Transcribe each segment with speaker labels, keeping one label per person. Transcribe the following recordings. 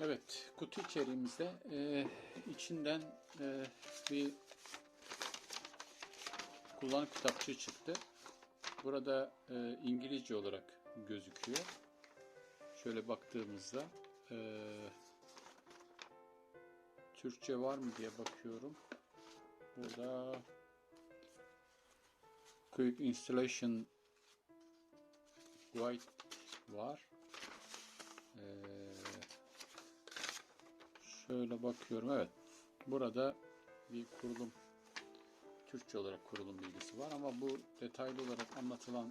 Speaker 1: Evet, kutu içeriğimizde e, içinden e, bir kullanım kitapçığı çıktı. Burada e, İngilizce olarak gözüküyor. Şöyle baktığımızda e, Türkçe var mı diye bakıyorum. Burada Quick Installation Guide var. Ee, şöyle bakıyorum. Evet. Burada bir kurulum Türkçe olarak kurulum bilgisi var ama bu detaylı olarak anlatılan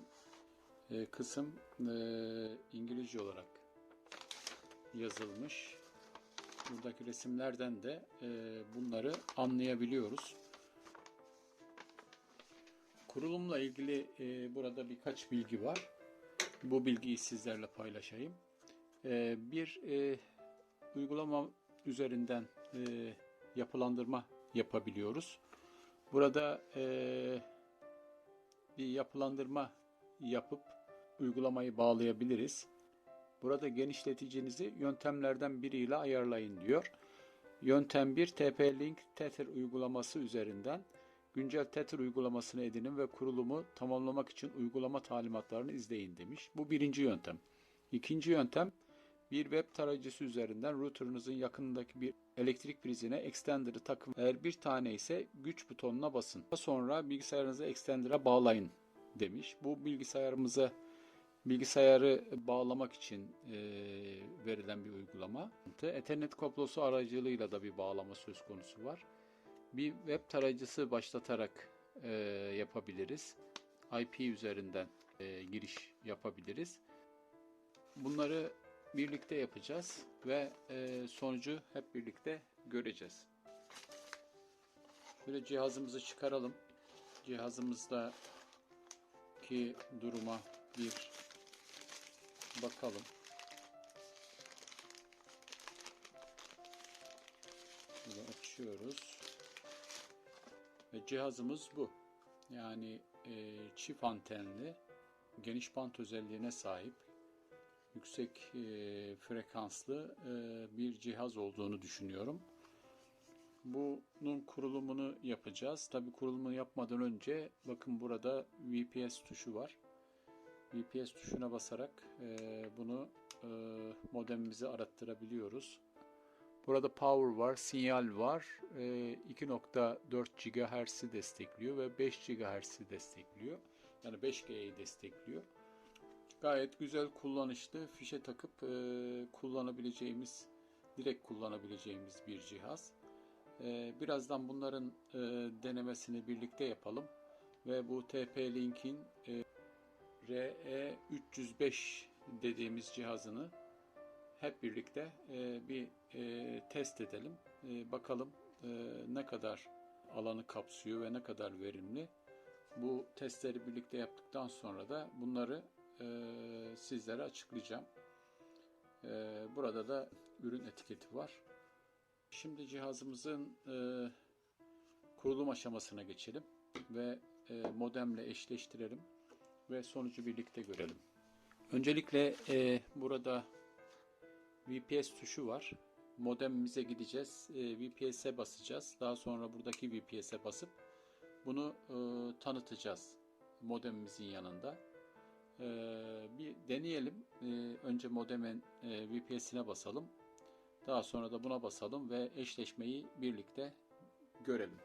Speaker 1: e, kısım e, İngilizce olarak yazılmış. Buradaki resimlerden de e, bunları anlayabiliyoruz. Kurulumla ilgili e, burada birkaç bilgi var. Bu bilgiyi sizlerle paylaşayım. E, bir e, uygulama üzerinden e, yapılandırma yapabiliyoruz. Burada e, bir yapılandırma yapıp uygulamayı bağlayabiliriz. Burada genişleticinizi yöntemlerden biriyle ayarlayın diyor. Yöntem 1 TP-Link Tether uygulaması üzerinden güncel Tether uygulamasını edinin ve kurulumu tamamlamak için uygulama talimatlarını izleyin demiş. Bu birinci yöntem. İkinci yöntem bir web tarayıcısı üzerinden router'ınızın yakınındaki bir elektrik prizine extender'ı takın. Eğer bir tane ise güç butonuna basın. Daha sonra bilgisayarınızı extender'a bağlayın demiş. Bu bilgisayarımıza bilgisayarı bağlamak için e, verilen bir uygulama. Ethernet kablosu aracılığıyla da bir bağlama söz konusu var. Bir web tarayıcısı başlatarak e, yapabiliriz. IP üzerinden e, giriş yapabiliriz. Bunları birlikte yapacağız ve e, sonucu hep birlikte göreceğiz. Şöyle cihazımızı çıkaralım. Cihazımızdaki duruma bir bakalım. Bunu açıyoruz. Ve cihazımız bu. Yani e, çift antenli, geniş bant özelliğine sahip, yüksek e, frekanslı e, bir cihaz olduğunu düşünüyorum. Bunun kurulumunu yapacağız. Tabi kurulumunu yapmadan önce bakın burada VPS tuşu var. VPS tuşuna basarak e, bunu e, modemimizi arattırabiliyoruz. Burada power var, sinyal var. E, 2.4 GHz'i destekliyor ve 5 GHz'i destekliyor. Yani 5G'yi destekliyor. Gayet güzel kullanışlı fişe takıp e, kullanabileceğimiz, direkt kullanabileceğimiz bir cihaz. E, birazdan bunların e, denemesini birlikte yapalım ve bu TP-Link'in e, RE305 dediğimiz cihazını hep birlikte e, bir e, test edelim. E, bakalım e, ne kadar alanı kapsıyor ve ne kadar verimli. Bu testleri birlikte yaptıktan sonra da bunları e, sizlere açıklayacağım. E, burada da ürün etiketi var. Şimdi cihazımızın e, kurulum aşamasına geçelim ve e, modemle eşleştirelim ve sonucu birlikte görelim. Öncelikle e, burada VPS tuşu var. Modemimize gideceğiz. E, VPS'e basacağız. Daha sonra buradaki VPS'e basıp bunu e, tanıtacağız modemimizin yanında. E, bir deneyelim. E, önce modemin e, VPS'ine basalım. Daha sonra da buna basalım ve eşleşmeyi birlikte görelim.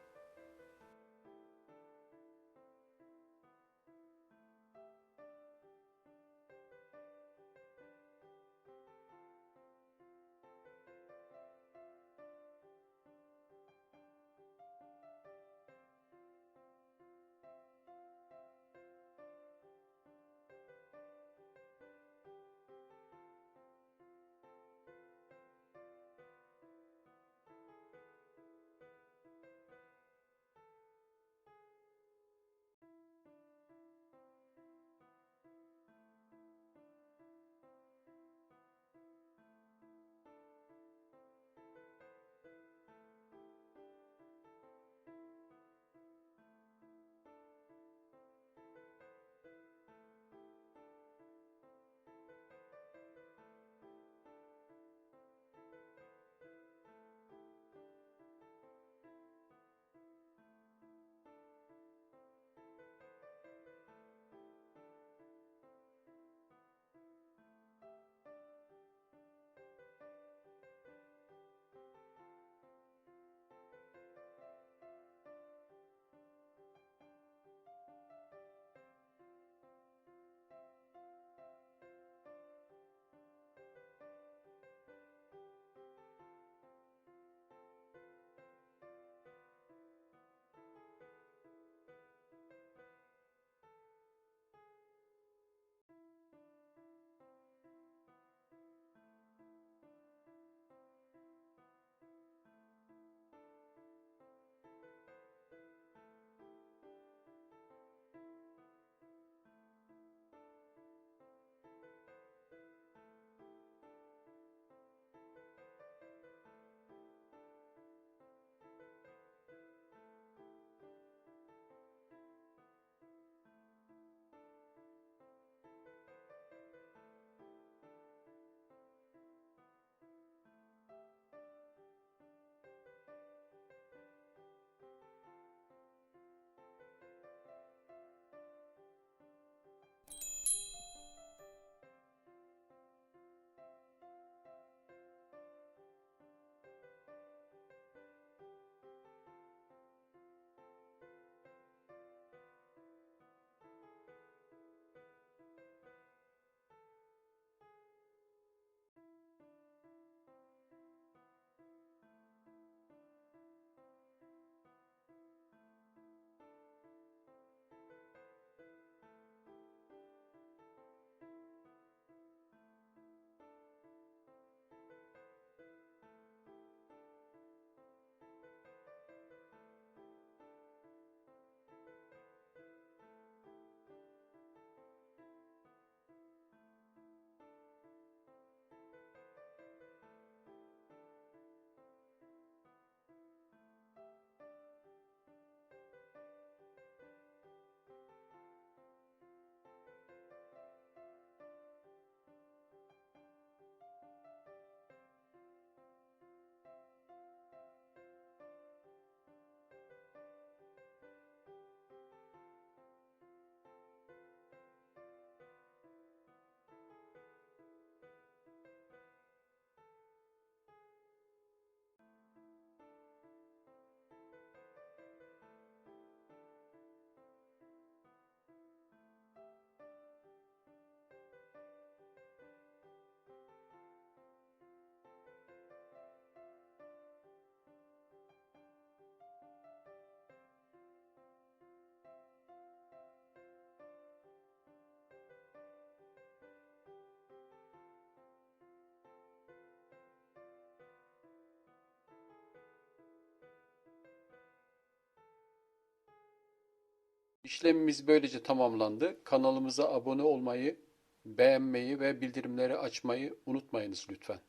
Speaker 1: İşlemimiz böylece tamamlandı. Kanalımıza abone olmayı, beğenmeyi ve bildirimleri açmayı unutmayınız lütfen.